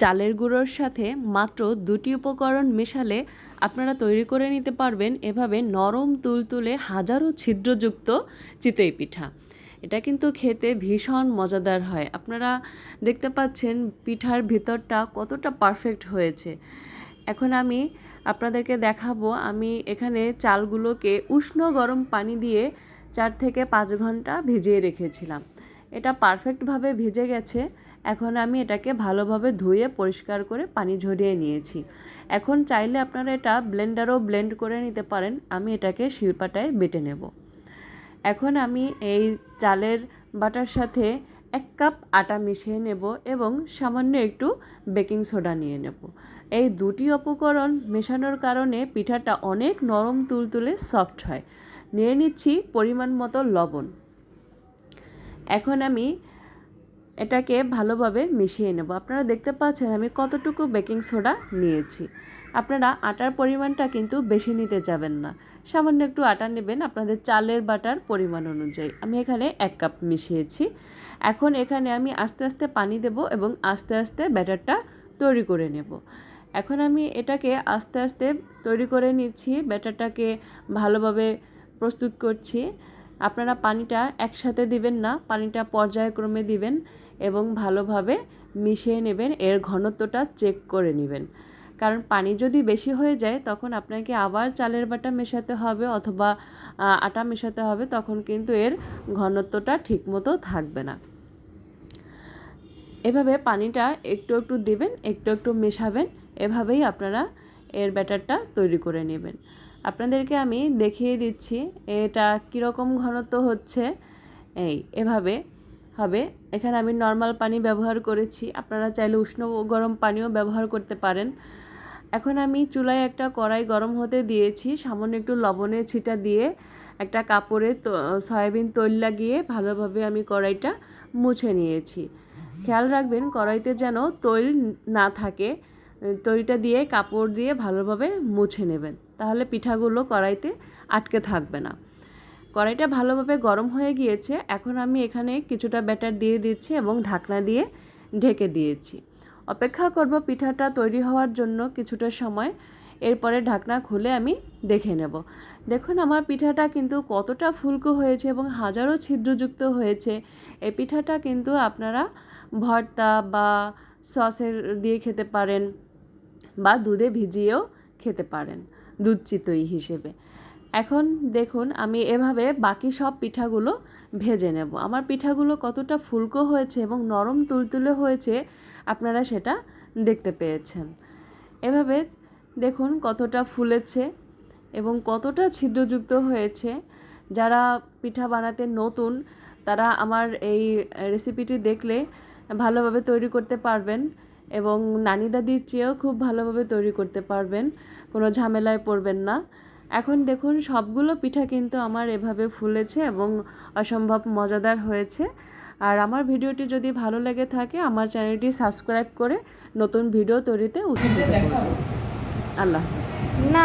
চালের গুঁড়োর সাথে মাত্র দুটি উপকরণ মেশালে আপনারা তৈরি করে নিতে পারবেন এভাবে নরম তুলতুলে হাজারো ছিদ্রযুক্ত চিতই পিঠা। এটা কিন্তু খেতে ভীষণ মজাদার হয়। আপনারা দেখতে পাচ্ছেন পিঠার ভিতরটা কতটা পারফেক্ট হয়েছে। এখন আমি আপনাদেরকে দেখাবো, আমি এখানে চালগুলোকে উষ্ণ গরম পানি দিয়ে চার থেকে পাঁচ ঘণ্টা ভিজিয়ে রেখেছিলাম। এটা পারফেক্টভাবে ভিজে গেছে। এখন আমি এটাকে ভালোভাবে ধুয়ে পরিষ্কার করে পানি ঝরিয়ে নিয়েছি। এখন চাইলে আপনারা এটা ব্লেন্ডারও ব্লেন্ড করে নিতে পারেন। আমি এটাকে শিল্পাটায় বেটে নেব। এখন আমি এই চালের বাটার সাথে এক কাপ আটা মিশিয়ে নেব এবং সামান্য একটু বেকিং সোডা নিয়ে নেব। এই দুটি উপকরণ মেশানোর কারণে পিঠাটা অনেক নরম তুলতুলে সফট হয়। নিয়ে নিচ্ছি পরিমাণ মতো লবণ। এখন আমি এটাকে ভালোভাবে মিশিয়ে নেব। আপনারা দেখতে পাচ্ছেন আমি কতটুকু বেকিং সোডা নিয়েছি। আপনারা আটার পরিমাণটা কিন্তু বেশি নিতে যাবেন না। সামান্য একটু আটা নেবেন আপনাদের চালের বাটার পরিমাণ অনুযায়ী। আমি এখানে এক কাপ মিশিয়েছি। এখন এখানে আমি আস্তে আস্তে পানি দেব এবং আস্তে আস্তে ব্যাটারটা তৈরি করে নেব। এখন আমি এটাকে আস্তে আস্তে তৈরি করে নিচ্ছি, ব্যাটারটাকে ভালোভাবে প্রস্তুত করছি। আপনারা পানিটা একসাথে দিবেন না, পানিটা পর্যায়ক্রমে দিবেন এবং ভালোভাবে মিশিয়ে নেবেন, এর ঘনত্বটা চেক করে নেবেন। কারণ পানি যদি বেশি হয়ে যায়, তখন আপনাকে আবার চালের বাটা মেশাতে হবে অথবা আটা মেশাতে হবে, তখন কিন্তু এর ঘনত্বটা ঠিকমতো থাকবে না। এভাবে পানিটা একটু একটু দিবেন, একটু একটু মেশাবেন, এভাবেই আপনারা এর ব্যাটারটা তৈরি করে নেবেন। আপনাদেরকে আমি দেখিয়ে দিচ্ছি এটা কীরকম ঘনত্ব হচ্ছে। এই, এভাবে হবে। এখানে আমি নর্মাল পানি ব্যবহার করেছি। আপনারা চাইলে উষ্ণ গরম পানিও ব্যবহার করতে পারেন। এখন আমি চুলায় একটা কড়াই গরম হতে দিয়েছি। সামান্য একটু লবণের ছিটা দিয়ে একটা কাপড়ে সয়াবিন তৈল লাগিয়ে ভালোভাবে আমি কড়াইটা মুছে নিয়েছি। খেয়াল রাখবেন, কড়াইতে যেন তৈল না থাকে। তৈরিটা দিয়ে, কাপড় দিয়ে ভালোভাবে মুছে নেবেন। তাহলে পিঠাগুলো কড়াইতে আটকে থাকবে না। কড়াইটা ভালোভাবে গরম হয়ে গিয়েছে, এখন আমি এখানে কিছুটা ব্যাটার দিয়ে দিচ্ছি এবং ঢাকনা দিয়ে ঢেকে দিয়েছি। অপেক্ষা করব পিঠাটা তৈরি হওয়ার জন্য কিছুটা সময়, এরপরে ঢাকনা খুলে আমি দেখে নেব। দেখুন, আমার পিঠাটা কিন্তু কতটা ফুলকো হয়েছে এবং হাজারো ছিদ্রযুক্ত হয়েছে। এই পিঠাটা কিন্তু আপনারা ভর্তা বা সসের দিয়ে খেতে পারেন বা দুধে ভিজিয়েও খেতে পারেন। দুধ চিতই হিসেবে। এখন দেখুন, আমি এভাবে বাকি সব পিঠাগুলো ভেজে নেব। আমার পিঠাগুলো কতটা ফুলকো হয়েছে এবং নরম তুলতুলে হয়েছে, আপনারা সেটা দেখতে পেয়েছেন। এভাবে দেখুন কতটা ফুলেছে এবং কতটা ছিদ্রযুক্ত হয়েছে। যারা পিঠা বানাতে নতুন, তারা আমার এই রেসিপিটি দেখলে ভালোভাবে তৈরি করতে পারবেন। এবং নানি দাদির চেয়েও খুব ভালোভাবে তৈরি করতে পারবেন, কোনো ঝামেলায় পড়বেন না। এখন দেখুন, সবগুলো পিঠা কিন্তু আমার এভাবে ফুলেছে এবং অসম্ভব মজাদার হয়েছে। আর আমার ভিডিওটি যদি ভালো লেগে থাকে, আমার চ্যানেলটি সাবস্ক্রাইব করে নতুন ভিডিও তৈরিতে উৎসাহিত করুন। আল্লাহ না